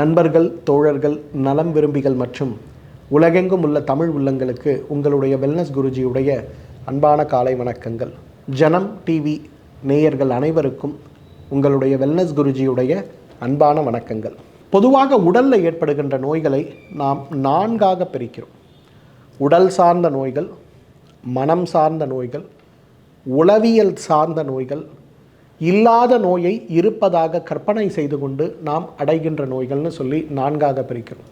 நண்பர்கள் தோழர்கள் நலம் விரும்பிகள் மற்றும் உலகெங்கும் உள்ள தமிழ் உள்ளங்களுக்கு உங்களுடைய வெல்னஸ் குருஜியுடைய அன்பான காலை வணக்கங்கள். ஜனம் டிவி நேயர்கள் அனைவருக்கும் உங்களுடைய வெல்னஸ் குருஜியுடைய அன்பான வணக்கங்கள். பொதுவாக உடலில் ஏற்படுகின்ற நோய்களை நாம் நான்காக பிரிக்கிறோம். உடல் சார்ந்த நோய்கள் மனம் சார்ந்த நோய்கள் உளவியல் சார்ந்த நோய்கள் இல்லாத நோயை இருப்பதாக கற்பனை செய்து கொண்டு நாம் அடைகின்ற நோய்கள்னு சொல்லி நான்காக பிரிக்கிறோம்.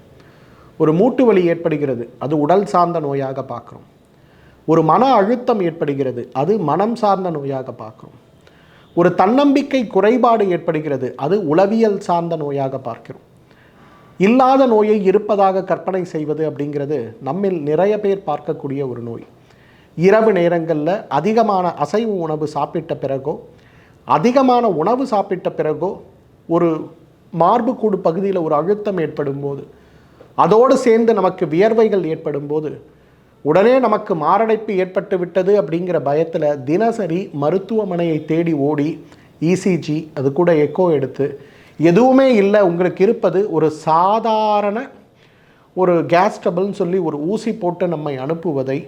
ஒரு மூட்டு வலி ஏற்படுகிறது அது உடல் சார்ந்த நோயாக பார்க்குறோம். ஒரு மன அழுத்தம் ஏற்படுகிறது அது மனம் சார்ந்த நோயாக பார்க்குறோம். ஒரு தன்னம்பிக்கை குறைபாடு ஏற்படுகிறது அது உளவியல் சார்ந்த நோயாக பார்க்கிறோம். இல்லாத நோயை இருப்பதாக கற்பனை செய்வது அப்படிங்கிறது நம்மில் நிறைய பேர் பார்க்கக்கூடிய ஒரு நோய். இரவு நேரங்களில் அதிகமான அசைவு உணவு சாப்பிட்ட பிறகோ அதிகமான உணவு சாப்பிட்ட பிறகோ ஒரு மார்புக்கூடு பகுதியில் ஒரு அழுத்தம் ஏற்படும் போது அதோடு சேர்ந்து நமக்கு வியர்வைகள் ஏற்படும் போது உடனே நமக்கு மாரடைப்பு ஏற்பட்டு விட்டது அப்படிங்கிற பயத்தில் தினசரி மருத்துவமனையை தேடி ஓடி இசிஜி அது கூட எக்கோ எடுத்து எதுவுமே இல்லை உங்களுக்கு இருப்பது ஒரு சாதாரண ஒரு கேஸ் டபுள்னு சொல்லி ஒரு ஊசி போட்டு நம்மை அனுப்புவதை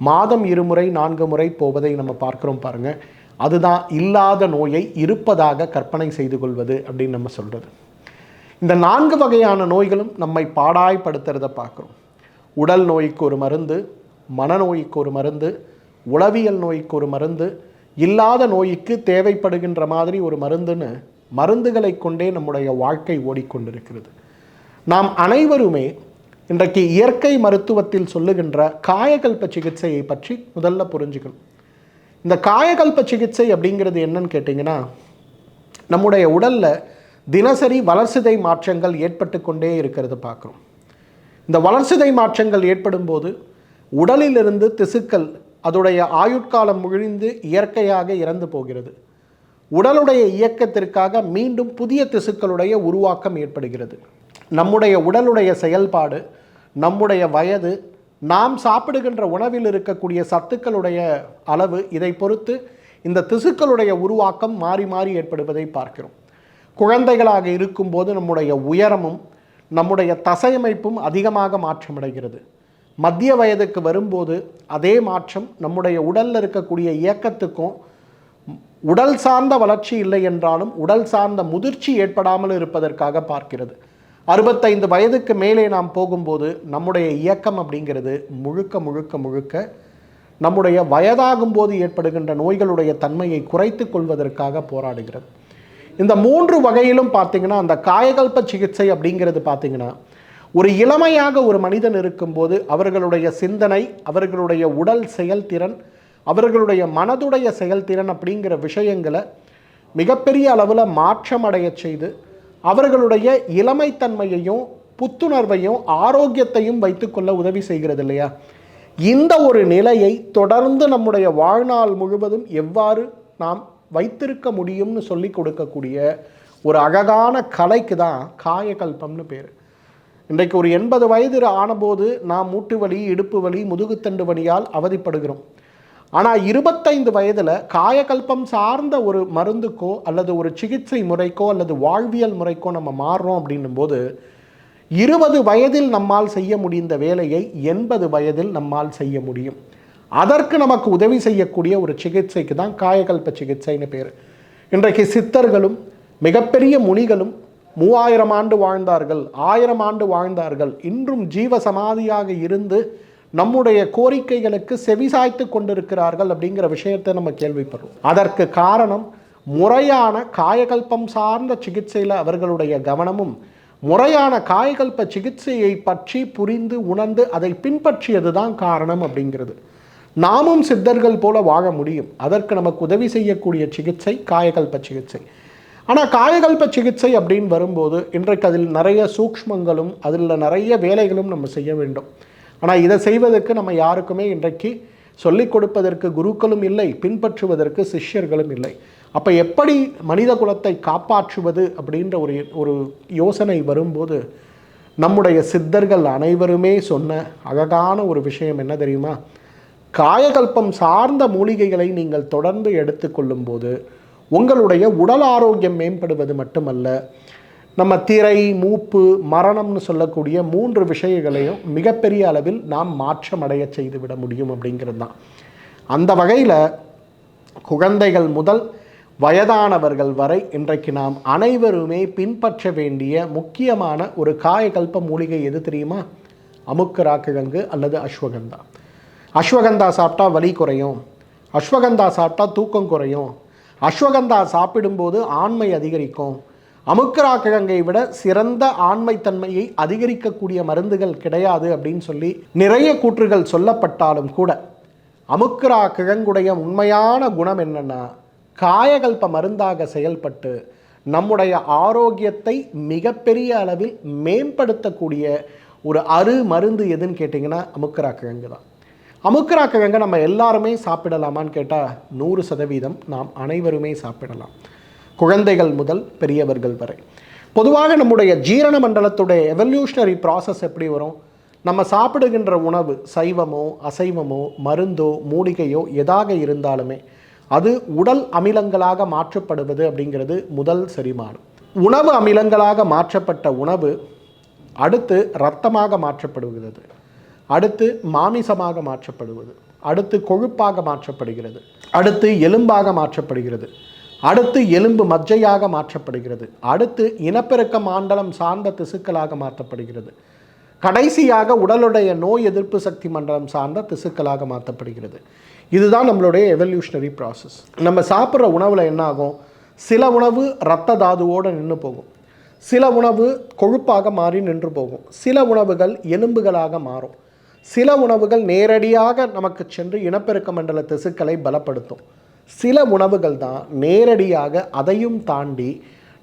மாதம் இருமுறை நான்கு முறை போவதை நம்ம பார்க்குறோம் பாருங்கள் அதுதான் இல்லாத நோயை இருப்பதாக கற்பனை செய்து கொள்வது அப்படின்னு நம்ம சொல்கிறது இந்த நான்கு வகையான நோய்களும் நம்மை பாடாய்படுத்துறத பார்க்குறோம். உடல் நோய்க்கு ஒரு மருந்து மனநோய்க்கு ஒரு மருந்து உளவியல் நோய்க்கு ஒரு மருந்து இல்லாத நோய்க்கு தேவைப்படுகின்ற மாதிரி ஒரு மருந்துன்னு மருந்துகளை கொண்டே நம்முடைய வாழ்க்கை ஓடிக்கொண்டிருக்கிறது. நாம் அனைவருமே இன்றைக்கு இயற்கை மருத்துவத்தில் சொல்லுகின்ற காயகல்ப சிகிச்சையை பற்றி முதல்ல புரிஞ்சுக்கணும். இந்த காயகல்ப சிகிச்சை அப்படிங்கிறது என்னன்னு கேட்டிங்கன்னா நம்முடைய உடலில் தினசரி வளர்சிதை மாற்றங்கள் ஏற்பட்டு கொண்டே இருக்கிறது பார்க்குறோம். இந்த வளர்சிதை மாற்றங்கள் ஏற்படும் போது உடலிலிருந்து திசுக்கள் அதோடைய ஆயுட்காலம் முழிந்து இயற்கையாக இறந்து போகிறது. உடலுடைய இயக்கத்திற்காக மீண்டும் புதிய திசுக்களுடைய உருவாக்கம் ஏற்படுகிறது. நம்முடைய உடலுடைய செயல்பாடு நம்முடைய வயது நாம் சாப்பிடுகின்ற உணவில் இருக்கக்கூடிய சத்துக்களுடைய அளவு இதை பொறுத்து இந்த திசுக்களுடைய உருவாக்கம் மாறி மாறி ஏற்படுவதை பார்க்கிறோம். குழந்தைகளாக இருக்கும்போது நம்முடைய உயரமும் நம்முடைய தசையமைப்பும் அதிகமாக மாற்றமடைகிறது. மத்திய வயதுக்கு வரும்போது அதே மாற்றம் நம்முடைய உடலில் இருக்கக்கூடிய இயக்கத்துக்கும் உடல் சார்ந்த வளர்ச்சி இல்லை என்றாலும் உடல் சார்ந்த முதிர்ச்சி ஏற்படாமல் இருப்பதற்காக பார்க்கிறது. அறுபத்தைந்து வயதுக்கு மேலே நாம் போகும்போது நம்முடைய இயக்கம் அப்படிங்கிறது முழுக்க முழுக்க முழுக்க நம்முடைய வயதாகும் போது ஏற்படுகின்ற நோய்களுடைய தன்மையை குறைத்து கொள்வதற்காக போராடுகிறது. இந்த மூன்று வகையிலும் பார்த்தீங்கன்னா அந்த காயகல்ப சிகிச்சை அப்படிங்கிறது பார்த்தீங்கன்னா ஒரு இளமையாக ஒரு மனிதன் இருக்கும்போது அவர்களுடைய சிந்தனை அவர்களுடைய உடல் செயல்திறன் அவர்களுடைய மனதுடைய செயல்திறன் அப்படிங்கிற விஷயங்களை மிகப்பெரிய அளவில் மாற்றமடைய செய்து அவர்களுடைய இளமைத்தன்மையையும் புத்துணர்வையும் ஆரோக்கியத்தையும் வைத்துக்கொள்ள உதவி செய்கிறது இல்லையா? இந்த ஒரு நிலையை தொடர்ந்து நம்முடைய வாழ்நாள் முழுவதும் எவ்வாறு நாம் வைத்திருக்க முடியும்னு சொல்லி கொடுக்கக்கூடிய ஒரு அழகான கலைக்கு தான் காயகல்பம்னு பேர். இன்றைக்கு ஒரு எண்பது வயது ஆனபோது நாம் மூட்டு வலி இடுப்பு வலி முதுகுத்தண்டு வலியால் அவதிப்படுகிறோம். ஆனால் இருபத்தைந்து வயதில் காயகல்பம் சார்ந்த ஒரு மருந்துக்கோ அல்லது ஒரு சிகிச்சை முறைக்கோ அல்லது வாழ்வியல் முறைக்கோ நம்ம மாறுறோம் அப்படின்னும் போது இருபது வயதில் நம்மால் செய்ய முடிந்த வேலையை எண்பது வயதில் நம்மால் செய்ய முடியும். அதற்கு நமக்கு உதவி செய்யக்கூடிய ஒரு சிகிச்சைக்கு தான் காயகல்ப சிகிச்சைன்னு பேர். இன்றைக்கு சித்தர்களும் மிகப்பெரிய முனிகளும் மூவாயிரம் ஆண்டு வாழ்ந்தார்கள் ஆயிரம் ஆண்டு வாழ்ந்தார்கள் இன்றும் ஜீவ சமாதியாக இருந்து நம்முடைய கோரிக்கைகளுக்கு செவிசாய்த்து கொண்டிருக்கிறார்கள் அப்படிங்கிற விஷயத்தை நம்ம கேள்விப்படுறோம். அதற்கு காரணம் முறையான காயகல்பம் சார்ந்த சிகிச்சையில் அவர்களுடைய கவனமும் முறையான காயகல்ப சிகிச்சையை பற்றி புரிந்து உணர்ந்து அதை பின்பற்றியது தான் காரணம் அப்படிங்கிறது. நாமும் சித்தர்கள் போல வாழ முடியும். அதற்கு நமக்கு உதவி செய்யக்கூடிய சிகிச்சை காயகல்ப சிகிச்சை. ஆனால் காயகல்ப சிகிச்சை அப்படின்னு வரும்போது இன்றைக்கு அதில் நிறைய சூக்ஷ்மங்களும் அதில் நிறைய வேலைகளும் நம்ம செய்ய வேண்டும். ஆனால் இதை செய்வதற்கு நம்ம யாருக்குமே இன்றைக்கு சொல்லிக் கொடுப்பதற்கு குருக்களும் இல்லை பின்பற்றுவதற்கு சிஷ்யர்களும் இல்லை. அப்போ எப்படி மனித குலத்தை காப்பாற்றுவது அப்படின்ற ஒரு ஒரு யோசனை வரும்போது நம்முடைய சித்தர்கள் அனைவருமே சொன்ன அழகான ஒரு விஷயம் என்ன தெரியுமா? காயகல்பம் சார்ந்த மூலிகைகளை நீங்கள் தொடர்ந்து எடுத்துக்கொள்ளும் போது உங்களுடைய உடல் ஆரோக்கியம் மேம்படுவது மட்டுமல்ல நம்ம திரை மூப்பு மரணம்னு சொல்லக்கூடிய மூன்று விஷயங்களையும் மிகப்பெரிய அளவில் நாம் மாற்றமடைய செய்துவிட முடியும் அப்படிங்கிறது தான். அந்த வகையில் குழந்தைகள் முதல் வயதானவர்கள் வரை இன்றைக்கு நாம் அனைவருமே பின்பற்ற வேண்டிய முக்கியமான ஒரு காயகல்ப மூலிகை எது தெரியுமா? அமுக்கரா கிழங்கு அல்லது அஸ்வகந்தா. அஸ்வகந்தா சாப்பிட்டா வலி குறையும். அஸ்வகந்தா சாப்பிட்டா தூக்கம் குறையும். அஸ்வகந்தா சாப்பிடும்போது ஆண்மை அதிகரிக்கும். அமுக்கரா கிழங்கை விட சிறந்த ஆண்மைத்தன்மையை அதிகரிக்கக்கூடிய மருந்துகள் கிடையாது அப்படின்னு சொல்லி நிறைய கூற்றுகள் சொல்லப்பட்டாலும் கூட அமுக்கரா கிழங்குடைய உண்மையான குணம் என்னன்னா காயகல்ப மருந்தாக செயல்பட்டு நம்முடைய ஆரோக்கியத்தை மிகப்பெரிய அளவில் மேம்படுத்தக்கூடிய ஒரு அரு மருந்து எதுன்னு கேட்டிங்கன்னா அமுக்கரா கிழங்கு தான். அமுக்கரா கிழங்கை நம்ம எல்லாருமே சாப்பிடலாமான்னு கேட்டால் நூறு சதவீதம் நாம் அனைவருமே சாப்பிடலாம். குழந்தைகள் முதல் பெரியவர்கள் வரை. பொதுவாக நம்முடைய ஜீரண மண்டலத்துடைய எவல்யூஷனரி ப்ராசஸ் எப்படி வரும்? நம்ம சாப்பிடுகின்ற உணவு சைவமோ அசைவமோ மருந்தோ மூலிகையோ எதாக இருந்தாலுமே அது உடல் அமிலங்களாக மாற்றப்படுவது அப்படிங்கிறது முதல் செரிமானம். உணவு அமிலங்களாக மாற்றப்பட்ட உணவு அடுத்து இரத்தமாக மாற்றப்படுகிறது. அடுத்து மாமிசமாக மாற்றப்படுவது. அடுத்து கொழுப்பாக மாற்றப்படுகிறது. அடுத்து எலும்பாக மாற்றப்படுகிறது. அடுத்து எலும்பு மஜ்ஜையாக மாற்றப்படுகிறது. அடுத்து இனப்பெருக்க மாண்டலம் சார்ந்த திசுக்களாக மாற்றப்படுகிறது. கடைசியாக உடலுடைய நோய் எதிர்ப்பு சக்தி மண்டலம் சார்ந்த திசுக்களாக மாற்றப்படுகிறது. இதுதான் நம்மளுடைய எவல்யூஷனரி ப்ராசஸ் நம்ம சாப்பிட்ற உணவில் என்ன ஆகும் சில உணவு இரத்த தாதுவோடு நின்று போகும். சில உணவு கொழுப்பாக மாறி நின்று போகும். சில உணவுகள் எலும்புகளாக மாறும். சில உணவுகள் நேரடியாக நமக்கு சென்று இனப்பெருக்க மண்டல திசுக்களை பலப்படுத்தும். சில உணவுகள் தான் நேரடியாக அதையும் தாண்டி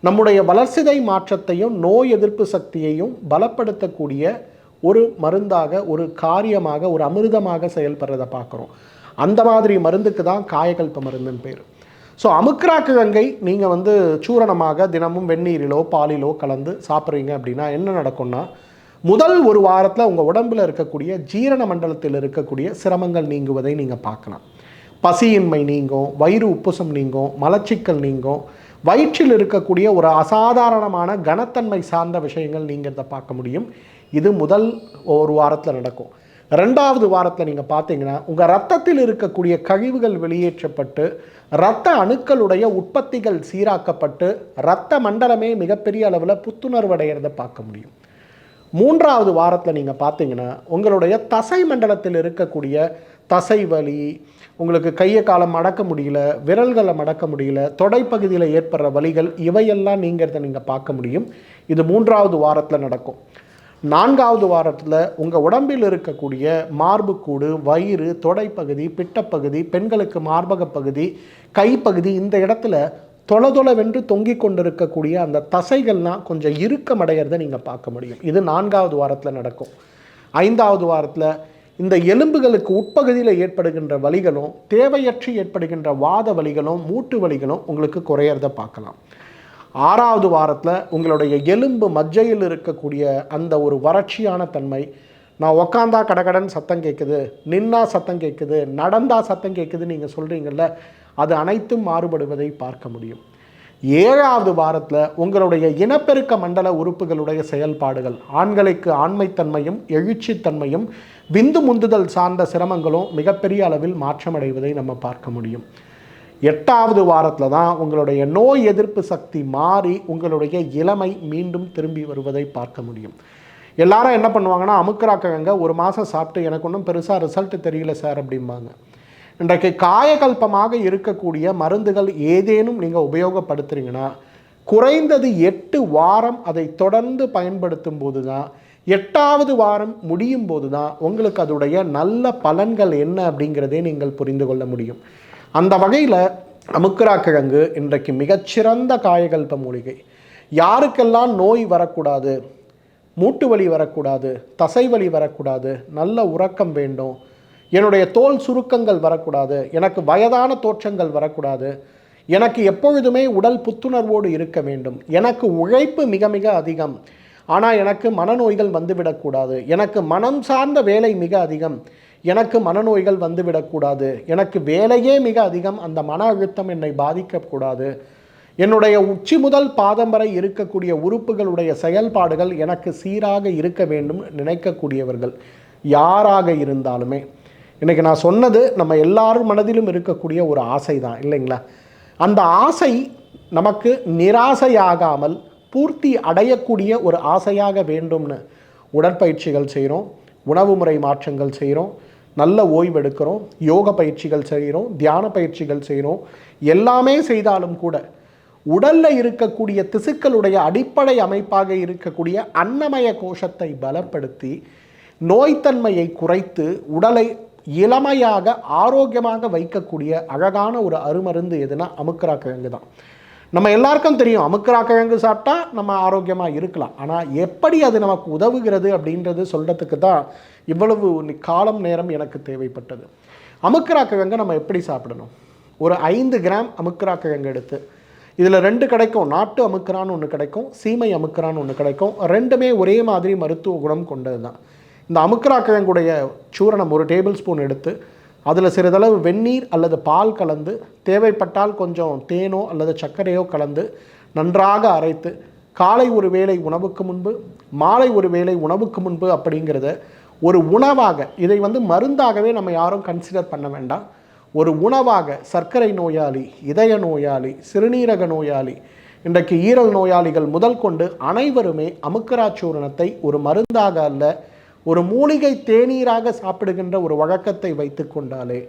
நம்முடைய வளர்சிதை மாற்றத்தையும் நோய் எதிர்ப்பு சக்தியையும் பலப்படுத்தக்கூடிய ஒரு மருந்தாக ஒரு காரியமாக ஒரு அமிர்தமாக செயல்படுறதை பார்க்குறோம். அந்த மாதிரி மருந்துக்கு தான் காயகல்ப மருந்துன்னு பேர். ஸோ அமுக்ரா கிழங்கை நீங்கள் வந்து சூரணமாக தினமும் வெந்நீரிலோ பாலிலோ கலந்து சாப்பிட்றீங்க அப்படின்னா என்ன நடக்கும்னா முதல் ஒரு வாரத்தில் உங்கள் உடம்பில் இருக்கக்கூடிய ஜீரண மண்டலத்தில் இருக்கக்கூடிய சிரமங்கள் நீங்குவதை நீங்கள் பார்க்கலாம். பசியின்மை நீங்கும் வயிறு உப்புசம் நீங்கும் மலச்சிக்கல் நீங்கும். வயிற்றில் இருக்கக்கூடிய ஒரு அசாதாரணமான கனத்தன்மை சார்ந்த விஷயங்கள் நீங்கிறத பார்க்க முடியும். இது முதல் ஒரு வாரத்தில் நடக்கும். ரெண்டாவது வாரத்தில் நீங்கள் பார்த்தீங்கன்னா உங்கள் ரத்தத்தில் இருக்கக்கூடிய கழிவுகள் வெளியேற்றப்பட்டு இரத்த அணுக்களுடைய உற்பத்திகள் சீராக்கப்பட்டு இரத்த மண்டலமே மிகப்பெரிய அளவில் புத்துணர்வு அடைகிறத பார்க்க முடியும். மூன்றாவது வாரத்தில் நீங்கள் பார்த்தீங்கன்னா உங்களுடைய தசை மண்டலத்தில் இருக்கக்கூடிய தசை வலி உங்களுக்கு கையை காலம் மடக்க முடியல விரல்களை மடக்க முடியல தொடைப்பகுதியில் ஏற்படுற வலிகள் இவையெல்லாம் நீங்கிறத நீங்கள் பார்க்க முடியும். இது மூன்றாவது வாரத்தில் நடக்கும். நான்காவது வாரத்தில் உங்கள் உடம்பில் இருக்கக்கூடிய மார்புக்கூடு வயிறு தொடைப்பகுதி பிட்டப்பகுதி பெண்களுக்கு மார்பக பகுதி கைப்பகுதி இந்த இடத்துல தொளதொளவென்று தொங்கிக் கொண்டிருக்கக்கூடிய அந்த தசைகள்லாம் கொஞ்சம் இறுக்கமடைகிறத நீங்கள் பார்க்க முடியும். இது நான்காவது வாரத்தில் நடக்கும். ஐந்தாவது வாரத்தில் இந்த எலும்புகளுக்கு உட்பகுதியில் ஏற்படுகின்ற வலிகளும் தேவையற்று ஏற்படுகின்ற வாத வலிகளும் மூட்டு வலிகளும் உங்களுக்கு குறையிறத பார்க்கலாம். ஆறாவது வாரத்தில் உங்களுடைய எலும்பு மஜ்ஜையில் இருக்கக்கூடிய அந்த ஒரு வறட்சியான தன்மை நான் உக்காந்தா கடகடன் சத்தம் கேட்குது நின்னா சத்தம் கேட்குது நடந்தா சத்தம் கேட்குது நீங்கள் சொல்கிறீங்கள்ல அது அனைத்தும் மாறுபடுவதை பார்க்க முடியும். ஏழாவது வாரத்தில் உங்களுடைய இனப்பெருக்க மண்டல உறுப்புகளுடைய செயல்பாடுகள் ஆண்களுக்கு ஆண்மைத்தன்மையும் எழுச்சித்தன்மையும் விந்து முந்துதல் சார்ந்த சிரமங்களும் மிகப்பெரிய அளவில் மாற்றமடைவதை நம்ம பார்க்க முடியும். எட்டாவது வாரத்தில் தான் உங்களுடைய நோய் எதிர்ப்பு சக்தி மாறி உங்களுடைய இளமை மீண்டும் திரும்பி வருவதை பார்க்க முடியும். எல்லாரும் என்ன பண்ணுவாங்கன்னா அமுக்கராக்கங்க ஒரு மாதம் சாப்பிட்டு எனக்கு ஒன்றும் பெருசாக ரிசல்ட் தெரியல சார் அப்படிம்பாங்க. இன்றைக்கு காயகல்பமாக இருக்கக்கூடிய மருந்துகள் ஏதேனும் நீங்கள் உபயோகப்படுத்துறீங்கன்னா குறைந்தது எட்டு வாரம் அதை தொடர்ந்து பயன்படுத்தும் போது தான் எட்டாவது வாரம் முடியும் போது தான் உங்களுக்கு அதோடைய நல்ல பலன்கள் என்ன அப்படிங்கிறதே நீங்கள் புரிந்து கொள்ள முடியும். அந்த வகையில் அமுக்கரா கிழங்கு இன்றைக்கு மிகச்சிறந்த காயகல்ப மூலிகை. யாருக்கெல்லாம் நோய் வரக்கூடாது மூட்டு வலி வரக்கூடாது தசை வலி வரக்கூடாது நல்ல உறக்கம் வேண்டும் என்னுடைய தோல் சுருக்கங்கள் வரக்கூடாது எனக்கு வயதான தோற்றங்கள் வரக்கூடாது எனக்கு எப்பொழுதுமே உடல் புத்துணர்வோடு இருக்க வேண்டும் எனக்கு உழைப்பு மிக மிக அதிகம் ஆனால் எனக்கு மனநோய்கள் வந்துவிடக்கூடாது எனக்கு மனம் சார்ந்த வேலை மிக அதிகம் எனக்கு மனநோய்கள் வந்துவிடக்கூடாது எனக்கு வேலையே மிக அதிகம் அந்த மன அழுத்தம் என்னை பாதிக்கக்கூடாது. என்னுடைய உச்சி முதல் பாதம் வரை இருக்கக்கூடிய உறுப்புகளுடைய செயல்பாடுகள் எனக்கு சீராக இருக்க வேண்டும் நினைக்கக்கூடியவர்கள் யாராக இருந்தாலுமே. இன்றைக்கி நான் சொன்னது நம்ம எல்லார் மனதிலும் இருக்கக்கூடிய ஒரு ஆசை தான் இல்லைங்களா? அந்த ஆசை நமக்கு நிராசையாகாமல் பூர்த்தி அடையக்கூடிய ஒரு ஆசையாக வேண்டும்னு உடற்பயிற்சிகள் செய்கிறோம் உணவு முறை மாற்றங்கள் செய்கிறோம் நல்ல ஓய்வெடுக்கிறோம் யோக பயிற்சிகள் செய்கிறோம் தியான பயிற்சிகள் செய்கிறோம் எல்லாமே செய்தாலும் கூட உடலில் இருக்கக்கூடிய திசுக்களுடைய அடிப்படை அமைப்பாக இருக்கக்கூடிய அன்னமய கோஷத்தை பலப்படுத்தி நோய்த்தன்மையை குறைத்து உடலை இளமையாக ஆரோக்கியமாக வைக்கக்கூடிய அழகான ஒரு அருமருந்து எதுனா அமுக்கரா கிழங்கு தான். நம்ம எல்லாருக்கும் தெரியும் அமுக்கரா கிழங்கு சாப்பிட்டா நம்ம ஆரோக்கியமாக இருக்கலாம். ஆனால் எப்படி அது நமக்கு உதவுகிறது அப்படின்றது சொல்கிறதுக்கு தான் இவ்வளவு காலம் நேரம் எனக்கு தேவைப்பட்டது. அமுக்கரா கிழங்கு நம்ம எப்படி சாப்பிடணும்? ஒரு ஐந்து கிராம் அமுக்கரா கிழங்கு எடுத்து இதில் ரெண்டு கிடைக்கும். நாட்டு அமுக்கரான்னு ஒன்று கிடைக்கும் சீமை அமுக்கரான்னு ஒன்று கிடைக்கும். ரெண்டுமே ஒரே மாதிரி மருத்துவ குணம் கொண்டது தான் இந்த அமுக்கரா கிழங்குடைய சூரணம் ஒரு டேபிள் ஸ்பூன் எடுத்து அதில் சிறிதளவு வெந்நீர் அல்லது பால் கலந்து தேவைப்பட்டால் கொஞ்சம் தேனோ அல்லது சர்க்கரையோ கலந்து நன்றாக அரைத்து காலை ஒரு வேளை உணவுக்கு முன்பு மாலை ஒரு வேளை உணவுக்கு முன்பு அப்படிங்கிறத ஒரு உணவாக இதை வந்து மருந்தாகவே நம்ம யாரும் கன்சிடர் பண்ண வேண்டாம். ஒரு உணவாக சர்க்கரை நோயாளி இதய நோயாளி சிறுநீரக நோயாளி இன்றைக்கு ஈரல் நோயாளிகள் முதல் கொண்டு அனைவருமே அமுக்கராச்சூரணத்தை ஒரு மருந்தாக அல்ல ஒரு மூலிகை தேநீராக சாப்பிடுகின்ற ஒரு வழக்கத்தை வைத்து கொண்டாலே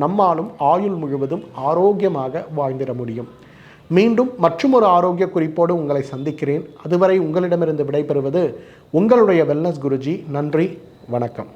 நம்மாலும் ஆயுள் முழுவதும் ஆரோக்கியமாக வாழ்ந்திட முடியும். மீண்டும் மற்றும் ஒரு ஆரோக்கிய குறிப்போடு உங்களை சந்திக்கிறேன். அதுவரை உங்களிடமிருந்து விடைபெறுவது உங்களுடைய வெல்னஸ் குருஜி. நன்றி வணக்கம்.